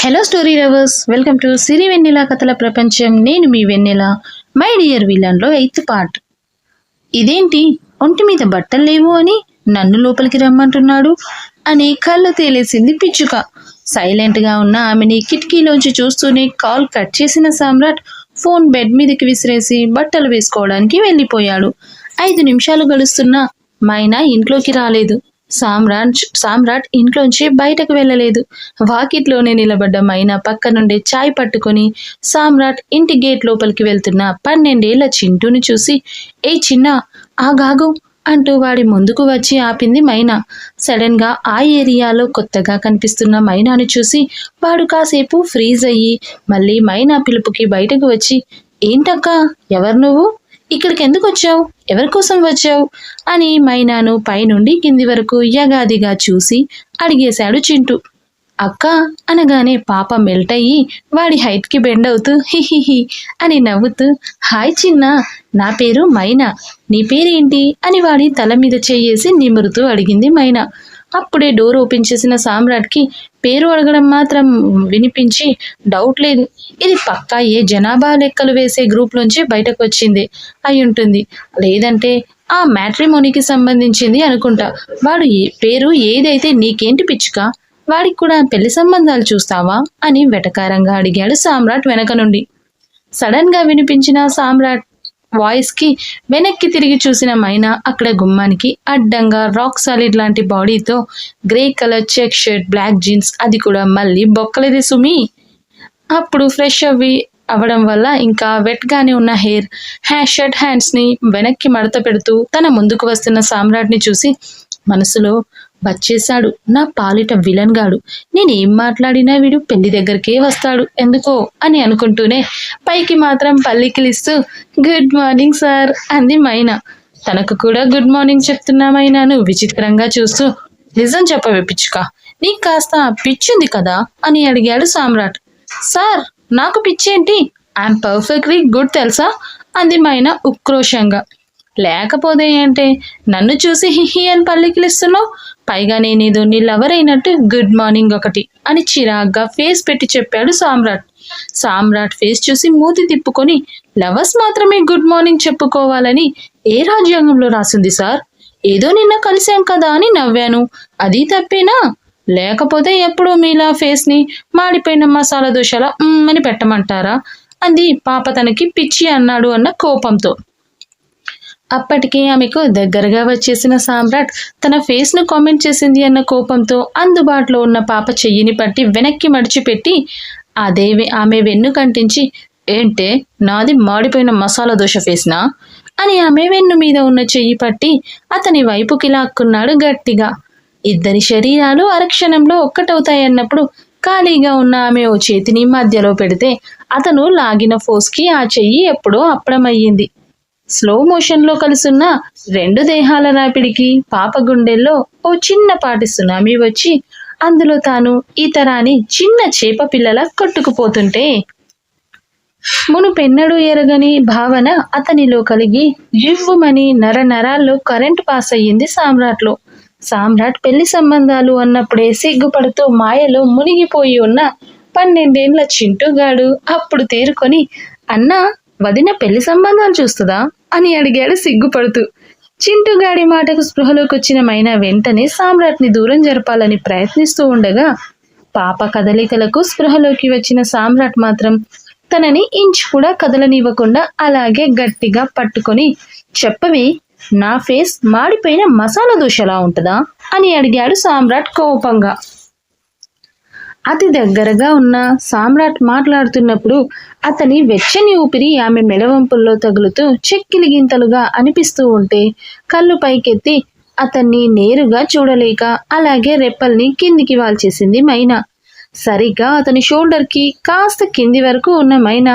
Hello story lovers welcome to Siri Vennela కథల ప్రపంచం నేను మీ వెన్నెల మై డియర్ విలన్లో ఎయిత్ పార్ట్ ఇదేంటి? ఒంటి మీద బట్టలు లేవు అని నన్ను లోపలికి రమ్మంటున్నాడు. అని కళ్ళు తేలేసింది పిచ్చుక. సైలెంట్గా ఉన్న ఆమెని కిటికీలోంచి చూస్తూనే కాల్ కట్ చేసిన సామ్రాట్ ఫోన్ బెడ్ మీదకి విసిరేసి బట్టలు వేసుకోవడానికి వెళ్ళిపోయాడు. ఐదు నిమిషాలు గడుస్తున్నా మైనా ఇంట్లోకి రాలేదు. సామ్రాట్ సామ్రాట్ ఇంట్లోంచి బయటకు వెళ్ళలేదు. వాకిట్లోనే నిలబడ్డ మైనా పక్క నుండి చాయ్ పట్టుకొని సామ్రాట్ ఇంటి గేట్ లోపలికి వెళ్తున్న పన్నెండేళ్ళ చింటూని చూసి ఏ చిన్న ఆగాగు అంటూ వాడి ముందుకు వచ్చి ఆపింది మైనా. సడన్గా ఆ ఏరియాలో కొత్తగా కనిపిస్తున్న మైనాను చూసి వాడు కాసేపు ఫ్రీజ్ అయ్యి మళ్ళీ మైనా పిలుపుకి బయటకు వచ్చి ఏంటక్కా ఎవరు నువ్వు? ఇక్కడికి ఎందుకు వచ్చావు? ఎవరి కోసం వచ్చావు? అని మైనాను పైనుండి కింది వరకు యగాదిగా చూసి అడిగేశాడు చింటూ. అక్క అనగానే పాప మెల్ట్ అయ్యి వాడి హైట్కి బెండ్ అవుతూ హిహిహి అని నవ్వుతూ హాయ్ చిన్న నా పేరు మైనా నీ పేరేంటి? అని వాడి తల మీద చేయేసి నిమురుతూ అడిగింది మైనా. అప్పుడే డోర్ ఓపెన్ చేసిన సామ్రాట్కి పేరు అడగడం మాత్రం వినిపించి డౌట్ లేదు. ఇది పక్కా ఏ జనాభా లెక్కలు వేసే గ్రూప్ నుంచి బయటకు వచ్చింది అయి ఉంటుంది. లేదంటే ఆ మ్యాట్రిమోనీకి సంబంధించింది అనుకుంటా. వాడు ఏ పేరు ఏదైతే నీకేంటి పిచ్చుక? వాడికి కూడా పెళ్ళి సంబంధాలు చూస్తావా? అని వెటకారంగా అడిగాడు సామ్రాట్ వెనక నుండి. సడన్గా వినిపించిన సామ్రాట్ వాయిస్కి వెనక్కి తిరిగి చూసిన మైనా అక్కడ గుమ్మానికి అడ్డంగా రాక్ సాలిడ్ లాంటి బాడీతో grey colour check shirt black jeans అది కూడా మళ్ళీ బొక్కలేదే సుమి. అప్పుడు ఫ్రెష్ అవి అవ్వడం వల్ల ఇంకా వెట్గానే ఉన్న హెయిర్ హ్యాష్ షర్ట్ హ్యాండ్స్ని వెనక్కి మడత పెడుతూ తన ముందుకు వస్తున్న సామ్రాట్ని చూసి మనసులో వచ్చేశాడు నా పాలిట విలన్ గాడు. నేను ఏం మాట్లాడినా వీడు పెళ్ళి దగ్గరికే వస్తాడు. ఎందుకో అని అనుకుంటూనే పైకి మాత్రం పల్లికిలిస్తూ గుడ్ మార్నింగ్ సార్ అంది మైనా. తనకు కూడా గుడ్ మార్నింగ్ చెప్తున్నా మైనాను విచిత్రంగా చూస్తూ నిజం చెప్పవే పిచ్చుక. నీకు కాస్త పిచ్చింది కదా అని అడిగాడు సామ్రాట్. సార్ నాకు పిచ్చేంటి? ఐఎమ్ పర్ఫెక్ట్లీ గుడ్ తెలుసా? అంది మైనా ఉక్రోషంగా. లేకపోతే ఏంటి? నన్ను చూసి హిహి అని పల్లికిలిస్తున్నావు? పైగా నేనేదో నీ లవర్ అయినట్టు గుడ్ మార్నింగ్ ఒకటి అని చిరాగ్గా ఫేస్ పెట్టి చెప్పాడు సామ్రాట్. సామ్రాట్ ఫేస్ చూసి మూతి తిప్పుకొని లవర్స్ మాత్రమే గుడ్ మార్నింగ్ చెప్పుకోవాలని ఏ రాజ్యాంగంలో రాసింది సార్? ఏదో నిన్న కలిసాం కదా అని నవ్వాను. అది తప్పేనా? లేకపోతే ఎప్పుడూ మీలా ఫేస్ని మాడిపోయిన మసాలా దోశలా అని పెట్టమంటారా? అంది. పాప తనకి పిచ్చి అన్నాడు అన్న కోపంతో. అప్పటికే ఆమెకు దగ్గరగా వచ్చేసిన సామ్రాట్ తన ఫేస్ను కామెంట్ చేసింది అన్న కోపంతో అందుబాటులో ఉన్న పాప చెయ్యిని పట్టి వెనక్కి మడిచిపెట్టి అదే ఆమె వెన్ను కంటించి ఏంటే నాది మాడిపోయిన మసాలా దోశ ఫేస్నా? అని ఆమె వెన్ను మీద ఉన్న చెయ్యి పట్టి అతని వైపుకి లాక్కున్నాడు గట్టిగా. ఇద్దరి శరీరాలు అరక్షణంలో ఒక్కటవుతాయన్నప్పుడు ఖాళీగా ఉన్న ఆమె ఓ చేతిని మధ్యలో పెడితే అతను లాగిన ఫోర్స్కి ఆ చెయ్యి ఎప్పుడో అప్పడమయ్యింది. స్లో మోషన్లో కలుసున్న రెండు దేహాల రాపిడికి పాప గుండెల్లో ఓ చిన్నపాటి సునామీ వచ్చి అందులో తాను ఈతరాని చిన్న చేప పిల్లల కొట్టుకుపోతుంటే మునుపెన్నడూ ఎరగని భావన అతనిలో కలిగి జివ్వుమని నర నరాల్లో కరెంట్ పాస్ అయ్యింది సామ్రాట్లో. సామ్రాట్ పెళ్ళి సంబంధాలు అన్నప్పుడే సిగ్గుపడుతూ మాయలో మునిగిపోయి ఉన్న పన్నెండేండ్ల చింటూగాడు అప్పుడు తేరుకొని అన్నా వదిన పెళ్ళి సంబంధాలు చూస్తుందా? అని అడిగాడు సిగ్గుపడుతూ. చింటుగాడి మాటకు స్పృహలోకి వచ్చిన మైనా వెంటనే సామ్రాట్ని దూరం జరపాలని ప్రయత్నిస్తూ ఉండగా పాప కదలికలకు స్పృహలోకి వచ్చిన సామ్రాట్ మాత్రం తనని ఇంచు కూడా కదలనివ్వకుండా అలాగే గట్టిగా పట్టుకొని చెప్పవి నా ఫేస్ మాడిపోయిన మసాలా దోశలా ఉంటుందా? అని అడిగాడు సామ్రాట్ కోపంగా. అతి దగ్గరగా ఉన్న సామ్రాట్ మాట్లాడుతున్నప్పుడు అతని వెచ్చని ఊపిరి ఆమె మెడవంపుల్లో తగులుతూ చెక్కిలి గింతలుగా అనిపిస్తూ ఉంటే కళ్ళు పైకెత్తి అతన్ని నేరుగా చూడలేక అలాగే రెప్పల్ని కిందికి వాల్చేసింది మైనా. సరిగ్గా అతని షోల్డర్కి కాస్త కింది వరకు ఉన్న మైనా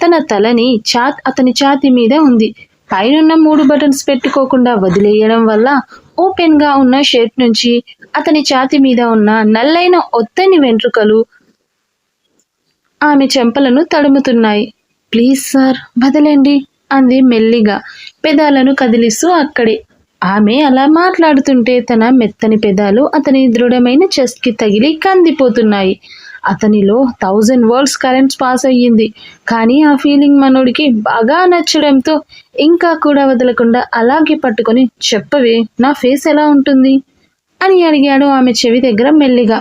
తన తలని చా అతని ఛాతి మీద ఉంది. పైనున్న మూడు బటన్స్ పెట్టుకోకుండా వదిలేయడం వల్ల ఓపెన్గా ఉన్న షర్ట్ నుంచి అతని ఛాతి మీద ఉన్న నల్లైన ఒత్తని వెంట్రుకలు ఆమె చెంపలను తడుముతున్నాయి. ప్లీజ్ సార్ వదలండి అంది మెల్లిగా. పెదాలను కదిలిస్తూ అక్కడే. ఆమె అలా మాట్లాడుతుంటే తన మెత్తని పెదాలు అతని దృఢమైన చెస్ట్కి తగిలి కందిపోతున్నాయి. అతనిలో థౌజండ్ వర్డ్స్ కరెంట్స్ పాస్ అయ్యింది. కానీ ఆ ఫీలింగ్ మనోడికి బాగా నచ్చడంతో ఇంకా కూడా వదలకుండా అలాగే పట్టుకొని చెప్పవే నా ఫేస్ ఎలా ఉంటుంది? అని అడిగాడు ఆమె చెవి దగ్గర మెల్లిగా.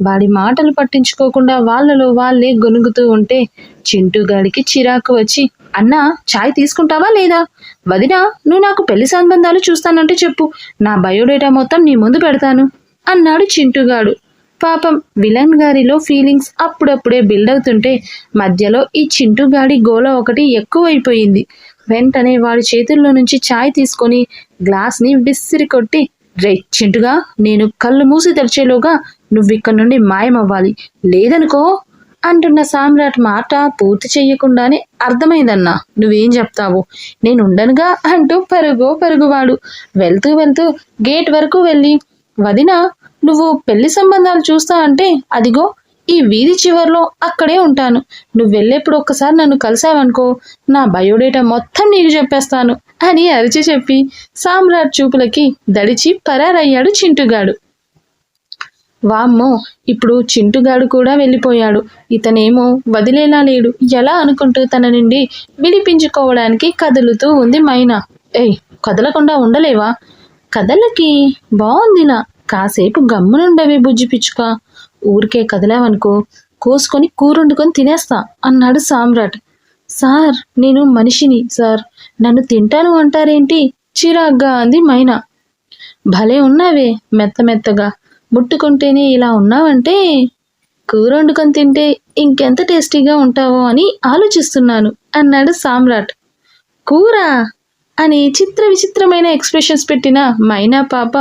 వాడి మాటలు పట్టించుకోకుండా వాళ్ళలో వాళ్ళే గొనుగుతూ ఉంటే చింటూగాడికి చిరాకు వచ్చి అన్నా చాయ్ తీసుకుంటావా లేదా? వదినా నువ్వు నాకు పెళ్ళి సంబంధాలు చూస్తానంటే చెప్పు. నా బయోడేటా మొత్తం నీ ముందు పెడతాను అన్నాడు చింటూగాడు పాపం విలన్ గారిలో ఫీలింగ్స్ అప్పుడప్పుడే బిల్డ్ అవుతుంటే మధ్యలో ఈ చింటుగాడి గోల ఒకటి ఎక్కువైపోయింది. వెంటనే వాడి చేతుల్లో నుంచి చాయ్ తీసుకొని గ్లాస్ని విసిరి కొట్టి రే చింటుగా నేను కళ్ళు మూసి తెరిచేలోగా నువ్వు ఇక్కడ నుండి మాయమవ్వాలి. లేదనుకో అంటున్న సామ్రాట్ మాట పూర్తి చెయ్యకుండానే అర్థమైందన్నా. నువ్వేం చెప్తావు? నేను ఉండనుగా అంటూ పరుగో పరుగువాడు. వెళ్తూ వెళ్తూ గేట్ వరకు వెళ్ళి వదిన నువ్వు పెళ్ళి సంబంధాలు చూస్తా అంటే అదిగో ఈ వీధి చివర్లో అక్కడే ఉంటాను. నువ్వు వెళ్ళేప్పుడు ఒక్కసారి నన్ను కలిసావనుకో నా బయోడేటా మొత్తం నీకు చెప్పేస్తాను అని అరిచి చెప్పి సామ్రాట్ చూపులకి దడిచి పరారయ్యాడు చింటుగాడు. వామ్మో ఇప్పుడు చింటుగాడు కూడా వెళ్ళిపోయాడు. ఇతనేమో వదిలేలా లేడు. ఎలా అనుకుంటూ తన నుండి విడిపించుకోవడానికి కదులుతూ ఉంది మైనా. ఏయ్ కదలకుండా ఉండలేవా? కదలకి బాగుందిలా కాసేపు గమ్మునుండవే బుజ్జి పిచ్చుక. ఊరికే కదలావనుకో కోసుకొని కూరుండుకొని తినేస్తా అన్నాడు సామ్రాట్. సార్ నేను మనిషిని సార్. నన్ను తింటాను అంటారేంటి? చిరాగ్గా అంది మైనా. భలే ఉన్నావే మెత్త మెత్తగా. ముట్టుకుంటేనే ఇలా ఉన్నావంటే కూర వండుకొని తింటే ఇంకెంత టేస్టీగా ఉంటావో అని ఆలోచిస్తున్నాను అన్నాడు సామ్రాట్. కూర? అని చిత్ర విచిత్రమైన ఎక్స్ప్రెషన్స్ పెట్టిన మైనా పాప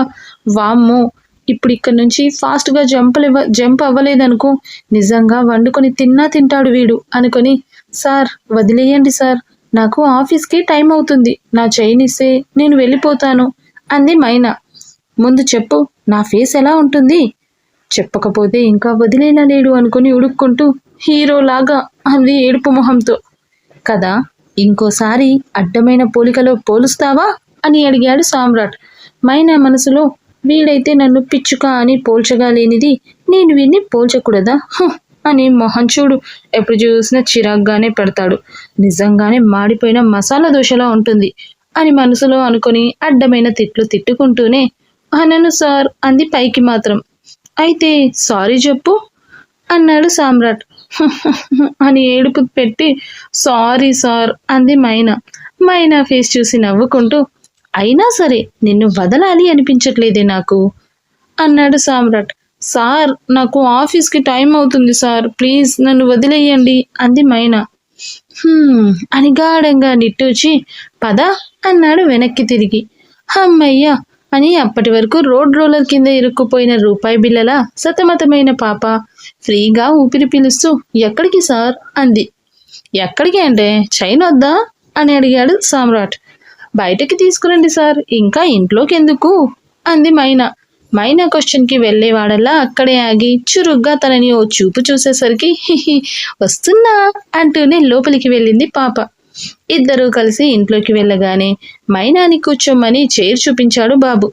వామ్మో ఇప్పుడు ఇక్కడ నుంచి ఫాస్ట్గా జంపలు ఇవ్వ జంప్ అవ్వలేదనుకో నిజంగా వండుకొని తిన్నా తింటాడు వీడు అనుకొని సార్ వదిలేయండి సార్ నాకు ఆఫీస్కి టైం అవుతుంది నా చైన్ ఇస్తే నేను వెళ్ళిపోతాను అంది మైనా. ముందు చెప్పు నా ఫేస్ ఎలా ఉంటుంది? చెప్పకపోతే ఇంకా వదిలేనా లేడు అనుకుని ఉడుక్కుంటూ హీరోలాగా అంది ఏడుపు మొహంతో. కదా ఇంకోసారి అడ్డమైన పోలికలో పోలుస్తావా? అని అడిగాడు సామ్రాట్. మైనా మనసులో వీడైతే నన్ను పిచ్చుక అని పోల్చగా లేనిది నేను వీడిని పోల్చకూడదా? అని మొహం చూడు. ఎప్పుడు చూసినా చిరాగ్గానే పెడతాడు. నిజంగానే మాడిపోయిన మసాలా దోశలా ఉంటుంది అని మనసులో అనుకొని అడ్డమైన తిట్లు తిట్టుకుంటూనే అనను సార్ అంది పైకి మాత్రం. అయితే సారీ చెప్పు అన్నాడు సామ్రాట్. అని ఏడుపు పెట్టి సారీ సార్ అంది మైనా. మైనా ఫేస్ చూసి నవ్వుకుంటూ అయినా సరే నిన్ను వదలాలి అనిపించట్లేదే నాకు అన్నాడు సామ్రాట్. సార్ నాకు ఆఫీస్కి టైం అవుతుంది సార్. ప్లీజ్ నన్ను వదిలేయండి అంది మైనా. అని గాఢంగా నిట్టూచి పద అన్నాడు వెనక్కి తిరిగి. అమ్మయ్య అని అప్పటి వరకు రోడ్ రోలర్ కింద ఇరుక్కుపోయిన రూపాయి బిల్లల సతమతమైన పాప ఫ్రీగా ఊపిరి పీలుస్తూ ఎక్కడికి సార్? అంది. ఎక్కడికి అంటే చైన్ వద్దా? అని అడిగాడు సామ్రాట్. బయటకి తీసుకురండి సార్. ఇంకా ఇంట్లోకి ఎందుకు అంది మైనా. మైనా క్వశ్చన్కి వెళ్ళేవాడల్లా అక్కడే ఆగి చురుగ్గా తనని ఓ చూపు చూసేసరికి వస్తున్నా అంటూనే లోపలికి వెళ్ళింది పాప. ఇద్దరూ కలిసి ఇంట్లోకి వెళ్ళగానే మైనాని కూర్చోమని చైర్ చూపించాడు బాబు.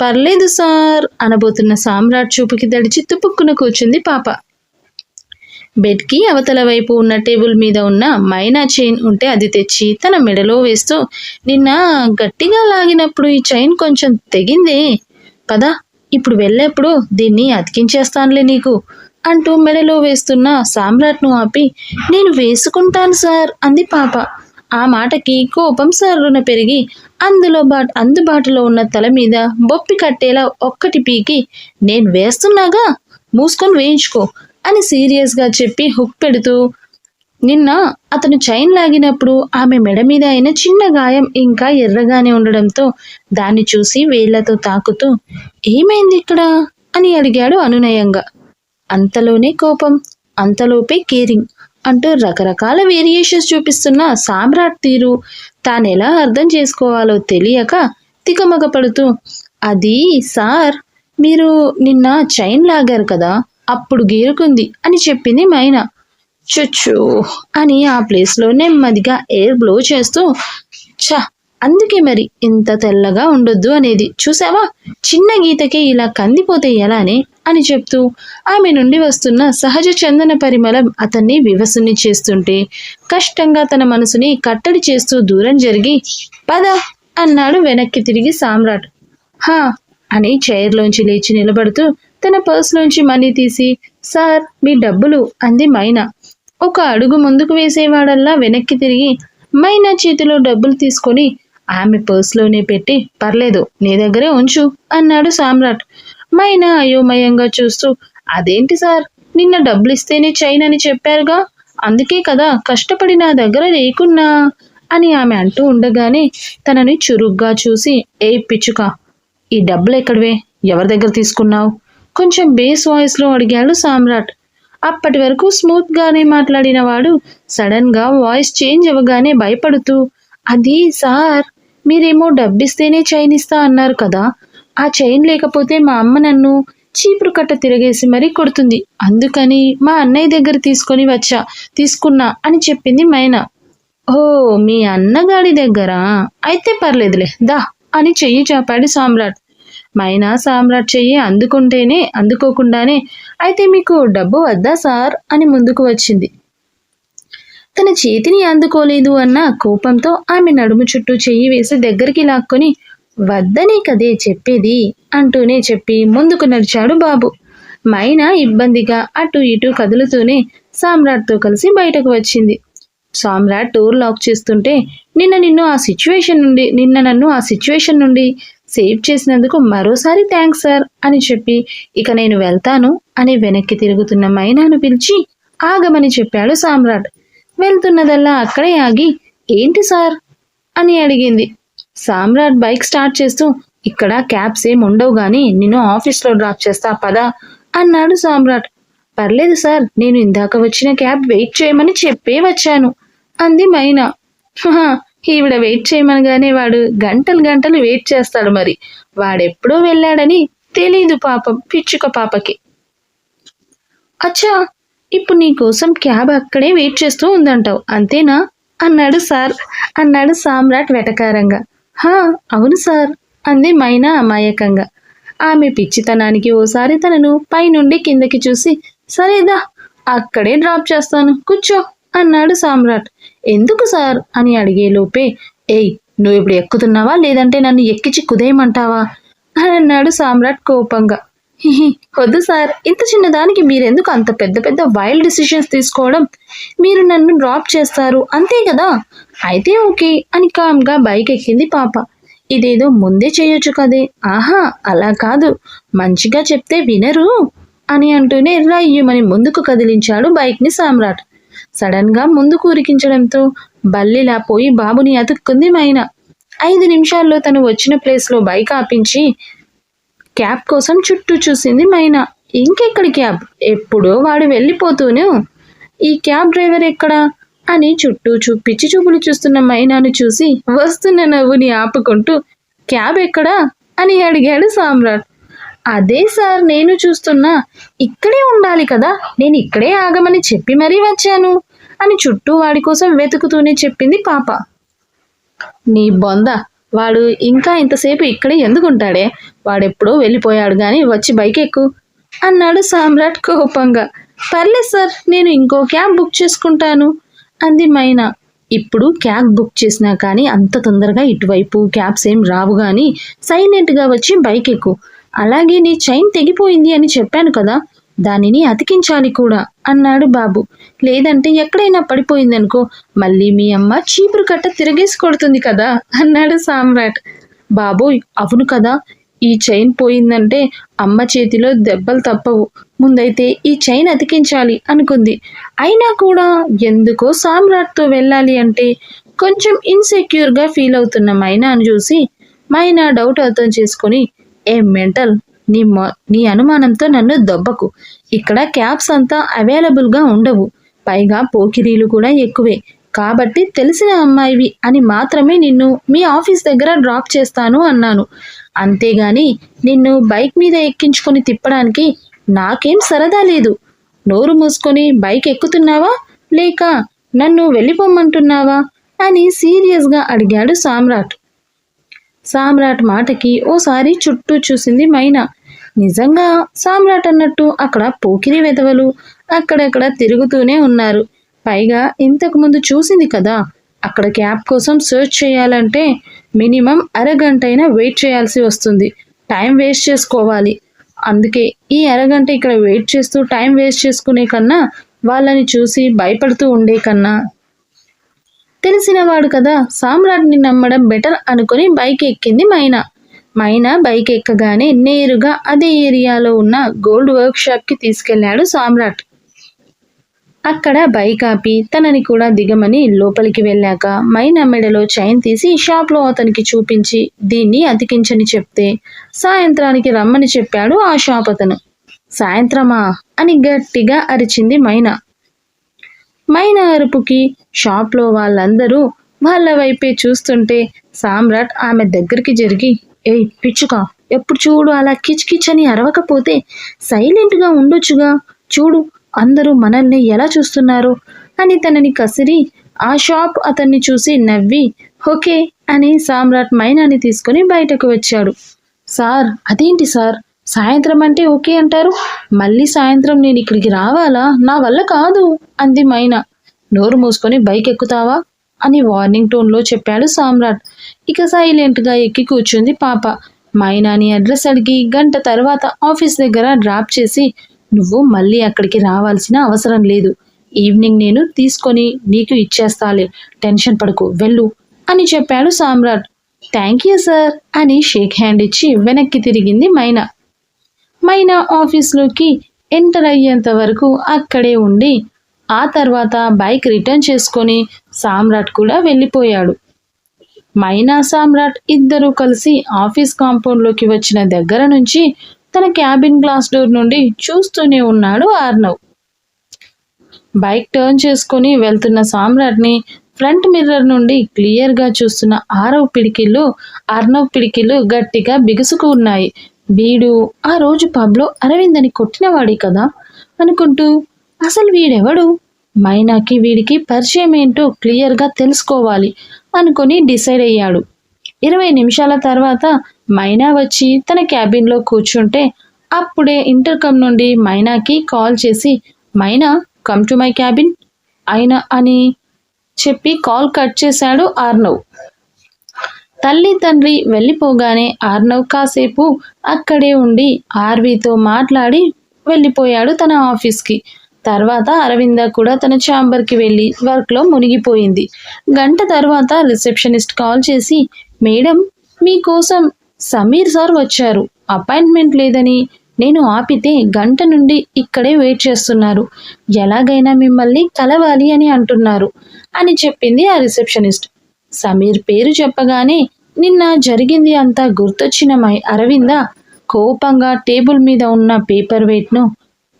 పర్లేదు సార్ అనబోతున్న సామ్రాట్ చూపుకి దడిచి తుపుక్కున కూర్చుంది పాప. బెడ్కి అవతల వైపు ఉన్న టేబుల్ మీద ఉన్న మైనా చైన్ ఉంటే అది తెచ్చి తన మెడలో వేస్తూ నిన్న గట్టిగా లాగినప్పుడు ఈ చైన్ కొంచెం తెగిందే. పదా ఇప్పుడు వెళ్ళేప్పుడు దీన్ని అతికించేస్తానులే నీకు అంటూ మెడలో వేస్తున్న సామ్రాట్ను ఆపి నేను వేసుకుంటాను సార్ అంది పాప. ఆ మాటకి కోపం సర్రున పెరిగి అందులో బా అందుబాటులో ఉన్న తల మీద బొప్పి కట్టేలా ఒక్కటి పీకి నేను వేస్తున్నాగా? మూసుకొని వేయించుకో. అని సీరియస్గా చెప్పి హుక్ పెడుతూ నిన్న అతను చైన్ లాగినప్పుడు ఆమె మెడ మీద అయిన చిన్న గాయం ఇంకా ఎర్రగానే ఉండడంతో దాన్ని చూసి వేళ్ళతో తాకుతూ ఏమైంది ఇక్కడ? అని అడిగాడు అనునయంగా. అంతలోనే కోపం అంతలోపే కేరింగ్ అంటూ రకరకాల వేరియేషన్స్ చూపిస్తున్న సామ్రాట్ తీరు తానెలా అర్థం చేసుకోవాలో తెలియక తికమగపడుతూ అది సార్ మీరు నిన్న చైన్ లాగారు కదా అప్పుడు గీరుకుంది అని చెప్పింది మైనా. చుచ్చు అని ఆ ప్లేస్లో నెమ్మదిగా ఎయిర్ బ్లో చేస్తూ చ అందుకే మరి ఇంత తెల్లగా ఉండొద్దు అనేది చూసావా? చిన్న గీతకే ఇలా కందిపోతే ఎలానే అని చెప్తూ ఆమె నుండి వస్తున్న సహజ చందన పరిమళం అతన్ని వివసుని చేస్తుంటే కష్టంగా తన మనసుని కట్టడి చేస్తూ దూరం జరిగి పద అన్నాడు వెనక్కి తిరిగి సామ్రాట్. హా అని చైర్లోంచి లేచి నిలబడుతూ తన పర్స్లోంచి మనీ తీసి సార్ మీ డబ్బులు అంది మైనా. ఒక అడుగు ముందుకు వేసేవాడల్లా వెనక్కి తిరిగి మైనా చేతిలో డబ్బులు తీసుకొని ఆమె పర్స్లోనే పెట్టి పర్లేదు నీ దగ్గరే ఉంచు అన్నాడు సామ్రాట్. మైనా అయోమయంగా చూస్తూ అదేంటి సార్? నిన్న డబ్బులు ఇస్తేనే చైన్ అని చెప్పారుగా? అందుకే కదా కష్టపడి నా దగ్గర లేకున్నా అని ఆమె అంటూ ఉండగానే తనని చురుగ్గా చూసి ఏ పిచ్చుక ఈ డబ్బులు ఎక్కడివే? ఎవరి దగ్గర తీసుకున్నావు? కొంచెం బేస్ వాయిస్లో అడిగాడు సామ్రాట్. అప్పటి వరకు స్మూత్గానే మాట్లాడిన వాడు సడన్గా వాయిస్ చేంజ్ అవ్వగానే భయపడుతూ అది సార్ మీరేమో డబ్బిస్తేనే చైన్ ఇస్తా అన్నారు కదా. ఆ చైన్ లేకపోతే మా అమ్మ నన్ను చీపురు కట్ట తిరగేసి మరీ కొడుతుంది. అందుకని మా అన్నయ్య దగ్గర తీసుకొని వచ్చా తీసుకున్నా అని చెప్పింది మైనా. ఓ మీ అన్నగాడి దగ్గర? అయితే పర్లేదులే దా అని చెయ్యి చాపాడు సామ్రాట్. మైనా సామ్రాట్ చెయ్యి అందుకుంటేనే అందుకోకుండానే అయితే మీకు డబ్బు వద్దా సార్? అని ముందుకు వచ్చింది. తన చేతిని అందుకోలేదు అన్న కోపంతో ఆమె నడుము చుట్టూ చెయ్యి వేసి దగ్గరికి లాక్కొని వద్దనే కదే చెప్పేది? అంటూనే చెప్పి ముందుకు నడిచాడు బాబు. మైనా ఇబ్బందిగా అటు ఇటు కదులుతూనే సామ్రాట్తో కలిసి బయటకు వచ్చింది. సామ్రాట్ డోర్ లాక్ చేస్తుంటే నిన్న నిన్ను ఆ సిచ్యువేషన్ నుండి నిన్న నన్ను ఆ సిచ్యువేషన్ నుండి సేవ్ చేసినందుకు మరోసారి థ్యాంక్స్ సార్ అని చెప్పి ఇక నేను వెళ్తాను అని వెనక్కి తిరుగుతున్న మైనాను పిలిచి ఆగమని చెప్పాడు సామ్రాట్. వెళ్తున్నదల్లా అక్కడే ఆగి ఏంటి సార్? అని అడిగింది. సామ్రాట్ బైక్ స్టార్ట్ చేస్తూ ఇక్కడ క్యాబ్స్ ఏం ఉండవు కానీ నిన్ను ఆఫీస్లో డ్రాప్ చేస్తా పదా అన్నాడు సామ్రాట్. పర్లేదు సార్ నేను ఇందాక వచ్చిన క్యాబ్ వెయిట్ చేయమని చెప్పే వచ్చాను అంది మైనా. ఈవిడ వెయిట్ చేయమనగానే వాడు గంటలు గంటలు వెయిట్ చేస్తాడు మరి. వాడెప్పుడో వెళ్ళాడని తెలీదు పాపం పిచ్చుక పాపకి. అచ్చా ఇప్పుడు నీ కోసం క్యాబ్ అక్కడే వెయిట్ చేస్తూ ఉందంటావు అంతేనా? అన్నాడు సార్ అన్నాడు సామ్రాట్ వెటకారంగా. హా అవును సార్ అంది మైనా అమాయకంగా. ఆమె పిచ్చితనానికి ఓసారి తనను పైనుండి కిందకి చూసి సరేదా అక్కడే డ్రాప్ చేస్తాను కూర్చో అన్నాడు సామ్రాట్. ఎందుకు సార్? అని అడిగేలోపే ఏయ్ నువ్వు ఇప్పుడు ఎక్కుతున్నావా? లేదంటే నన్ను ఎక్కించి కుదేయమంటావా? అని అన్నాడు సామ్రాట్ కోపంగా. వద్దు సార్. ఇంత చిన్నదానికి మీరెందుకు అంత పెద్ద పెద్ద వైల్డ్ డిసిషన్స్ తీసుకోవడం? మీరు నన్ను డ్రాప్ చేస్తారు. అంతే కదా? అయితే ఓకే అని కామ్గా బైక్ ఎక్కింది పాప. ఇదేదో ముందే చేయొచ్చు కదే. ఆహా అలా కాదు. మంచిగా చెప్తే వినరు అని అంటూనే రయ్యుమని ముందుకు కదిలించాడు బైక్ని సామ్రాట్. సడన్గా ముందుకు ఉరికించడంతో బల్లిలా పోయి బాబుని అతుక్కుంది మైనా. ఐదు నిమిషాల్లో తను వచ్చిన ప్లేస్లో బైక్ ఆపించి క్యాబ్ కోసం చుట్టూ చూసింది మైనా. ఇంకెక్కడి క్యాబ్ ఎప్పుడో వాడు వెళ్ళిపోతూనే. ఈ క్యాబ్ డ్రైవర్ ఎక్కడా? అని చుట్టూ చూ పిచ్చి చూపులు చూస్తున్న మైనాను చూసి వస్తున్న నవ్వుని ఆపుకుంటూ క్యాబ్ ఎక్కడా? అని అడిగాడు సామ్రాట్. అదే సార్ నేను చూస్తున్నా. ఇక్కడే ఉండాలి కదా. నేను ఇక్కడే ఆగమని చెప్పి మరీ వచ్చాను. అని చుట్టూ వాడి కోసం వెతుకుతూనే చెప్పింది పాప. నీ బొంద వాడు ఇంకా ఇంతసేపు ఇక్కడే ఎందుకుంటాడే? వాడెప్పుడో వెళ్ళిపోయాడు గాని వచ్చి బైక్ ఎక్కు అన్నాడు సామ్రాట్ కోపంగా. పర్లేదు సార్ నేను ఇంకో క్యాబ్ బుక్ చేసుకుంటాను అంది మైనా. ఇప్పుడు క్యాబ్ బుక్ చేసినా కానీ అంత తొందరగా ఇటువైపు క్యాబ్స్ ఏం రావు కానీ సైలెంట్గా వచ్చి బైక్ ఎక్కు అలాగే నీ చైన్ తెగిపోయింది అని చెప్పాను కదా దానిని అతికించాలి కూడా అన్నాడు బాబు. లేదంటే ఎక్కడైనా పడిపోయిందనుకో మళ్ళీ మీ అమ్మ చీపురు కట్ట తిరగేసి కొడుతుంది కదా అన్నాడు సామ్రాట్. బాబోయ్ అవును కదా. ఈ చైన్ పోయిందంటే అమ్మ చేతిలో దెబ్బలు తప్పవు. ముందైతే ఈ చైన్ అతికించాలి అనుకుంది. అయినా కూడా ఎందుకో సామ్రాట్తో వెళ్ళాలి అంటే కొంచెం ఇన్సెక్యూర్గా ఫీల్ అవుతున్న మైనాను చూసి మైనా డౌట్ అర్థం చేసుకొని ఏ మెంటల్? నీ మ నీ అనుమానంతో నన్ను దొబ్బకు. ఇక్కడ క్యాబ్స్ అంతా అవైలబుల్గా ఉండవు. పైగా పోకిరీలు కూడా ఎక్కువే. కాబట్టి తెలిసిన అమ్మాయివి అని మాత్రమే నిన్ను మీ ఆఫీస్ దగ్గర డ్రాప్ చేస్తాను అన్నాను. అంతేగాని నిన్ను బైక్ మీద ఎక్కించుకొని తిప్పడానికి నాకేం సరదా లేదు. నోరు మూసుకొని బైక్ ఎక్కుతున్నావా? లేక నన్ను వెళ్ళిపోమ్మంటున్నావా అని సీరియస్గా అడిగాడు సామ్రాట్. సామ్రాట్ మాటకి ఓసారి చుట్టూ చూసింది మైనా. నిజంగా సామ్రాట్ అన్నట్టు అక్కడ పోకిరి వెధవలు అక్కడక్కడ తిరుగుతూనే ఉన్నారు. పైగా ఇంతకు ముందు చూసింది కదా అక్కడ క్యాబ్ కోసం సెర్చ్ చేయాలంటే మినిమం అరగంట అయినా వెయిట్ చేయాల్సి వస్తుంది. టైం వేస్ట్ చేసుకోవాలి. అందుకే ఈ అరగంట ఇక్కడ వెయిట్ చేస్తూ టైం వేస్ట్ చేసుకునే కన్నా వాళ్ళని చూసి భయపడుతూ ఉండే కన్నా తెలిసినవాడు కదా సామ్రాట్ని నమ్మడం బెటర్ అనుకుని బైక్ ఎక్కింది మైనా. మైనా బైక్ ఎక్కగానే నేరుగా అదే ఏరియాలో ఉన్న గోల్డ్ వర్క్ షాప్కి తీసుకెళ్ళాడు సామ్రాట్. అక్కడ బైక్ ఆపి తనని కూడా దిగమని లోపలికి వెళ్ళాక మైనా మెడలో చైన్ తీసి షాప్లో అతనికి చూపించి దీన్ని అతికించని చెప్తే సాయంత్రానికి రమ్మని చెప్పాడు ఆ షాప్ అతను. సాయంత్రమా? అని గట్టిగా అరిచింది మైనా. మైన అరుపుకి షాప్లో వాళ్ళందరూ వాళ్ళ వైపే చూస్తుంటే సామ్రాట్ ఆమె దగ్గరికి జరిగి ఏయ్ పిచ్చుక ఎప్పుడు చూడు అలా కిచ్ అని అరవకపోతే సైలెంట్గా ఉండొచ్చుగా. చూడు అందరూ మనల్ని ఎలా చూస్తున్నారు అని తనని కసిరి ఆ షాప్ అతన్ని చూసి నవ్వి ఓకే అని సామ్రాట్ మైనాని తీసుకుని బయటకు వచ్చాడు. సార్ అదేంటి సార్? సాయంత్రం అంటే ఓకే అంటారు. మళ్ళీ సాయంత్రం నేను ఇక్కడికి రావాలా? నా వల్ల కాదు అంది మైనా. నోరు మూసుకొని బైక్ ఎక్కుతావా అని వార్నింగ్ టోన్లో చెప్పాడు సామ్రాట్. ఇక సైలెంట్గా ఎక్కి కూర్చుంది పాప. మైనాని అడ్రస్ అడిగి గంట తర్వాత ఆఫీస్ దగ్గర డ్రాప్ చేసి నువ్వు మళ్ళీ అక్కడికి రావాల్సిన అవసరం లేదు. ఈవినింగ్ నేను తీసుకొని నీకు ఇచ్చేస్తాలే. టెన్షన్ పడకు వెళ్ళు అని చెప్పాడు సామ్రాట్. థ్యాంక్ యూ సార్ అని షేక్ హ్యాండ్ ఇచ్చి వెనక్కి తిరిగింది మైనా. మైనా ఆఫీస్లోకి ఎంటర్ అయ్యేంత వరకు అక్కడే ఉండి ఆ తర్వాత బైక్ రిటర్న్ చేసుకొని సామ్రాట్ కూడా వెళ్ళిపోయాడు. మైనా సామ్రాట్ ఇద్దరూ కలిసి ఆఫీస్ కాంపౌండ్లోకి వచ్చిన దగ్గర నుంచి తన క్యాబిన్ గ్లాస్ డోర్ నుండి చూస్తూనే ఉన్నాడు ఆర్నవ్. బైక్ టర్న్ చేసుకొని వెళ్తున్న సామ్రాట్ని ఫ్రంట్ మిర్రర్ నుండి క్లియర్గా చూస్తున్న ఆరవ్ పిడికిళ్ళు అర్నవ్ పిడికిళ్ళు గట్టిగా బిగుసుకు ఉన్నాయి వీడు ఆ రోజు పబ్లో అని కొట్టినవాడే కదా అనుకుంటూ అసలు వీడెవడు? మైనాకి వీడికి పరిచయం ఏంటో క్లియర్గా తెలుసుకోవాలి అనుకొని డిసైడ్ అయ్యాడు. ఇరవై నిమిషాల తర్వాత మైనా వచ్చి తన క్యాబిన్లో కూర్చుంటే అప్పుడే ఇంటర్కమ్ నుండి మైనాకి కాల్ చేసి Maina come to my cabin అయినా అని చెప్పి కాల్ కట్ చేశాడు ఆర్నవ్. తల్లి తండ్రి వెళ్ళిపోగానే ఆర్నవ్ కాసేపు అక్కడే ఉండి ఆర్వీతో మాట్లాడి వెళ్ళిపోయాడు తన ఆఫీస్కి. తర్వాత అరవింద కూడా తన ఛాంబర్కి వెళ్ళి వర్క్లో మునిగిపోయింది. గంట తర్వాత రిసెప్షనిస్ట్ కాల్ చేసి మేడం మీకోసం సమీర్ సార్ వచ్చారు. అపాయింట్మెంట్ లేదని నేను ఆపితే గంట నుండి ఇక్కడే వెయిట్ చేస్తున్నారు. ఎలాగైనా మిమ్మల్ని కలవాలి అని అంటున్నారు అని చెప్పింది ఆ రిసెప్షనిస్ట్. సమీర్ పేరు చెప్పగానే నిన్న జరిగింది అంతా గుర్తొచ్చిన మై అరవింద కోపంగా టేబుల్ మీద ఉన్న పేపర్ వెయిట్ను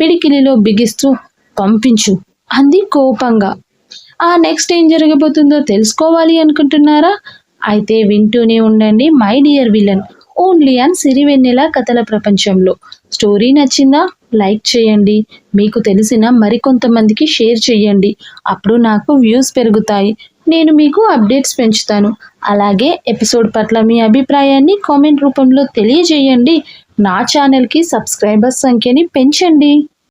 పిడికిలిలో బిగిస్తూ పంపించు అంది కోపంగా. ఆ నెక్స్ట్ ఏం జరగబోతుందో తెలుసుకోవాలి అనుకుంటున్నారా? అయితే వింటూనే ఉండండి my dear villain. Only and Sirivennela కథల ప్రపంచంలో. స్టోరీ నచ్చిందా? లైక్ చేయండి. మీకు తెలిసిన మరికొంతమందికి షేర్ చేయండి. అప్పుడు నాకు వ్యూస్ పెరుగుతాయి. నేను మీకు అప్డేట్స్ పెంచుతాను. అలాగే ఎపిసోడ్ పట్ల మీ అభిప్రాయాన్ని కామెంట్ రూపంలో తెలియజేయండి. నా ఛానల్కి సబ్స్క్రైబర్స్ సంఖ్యని పెంచండి.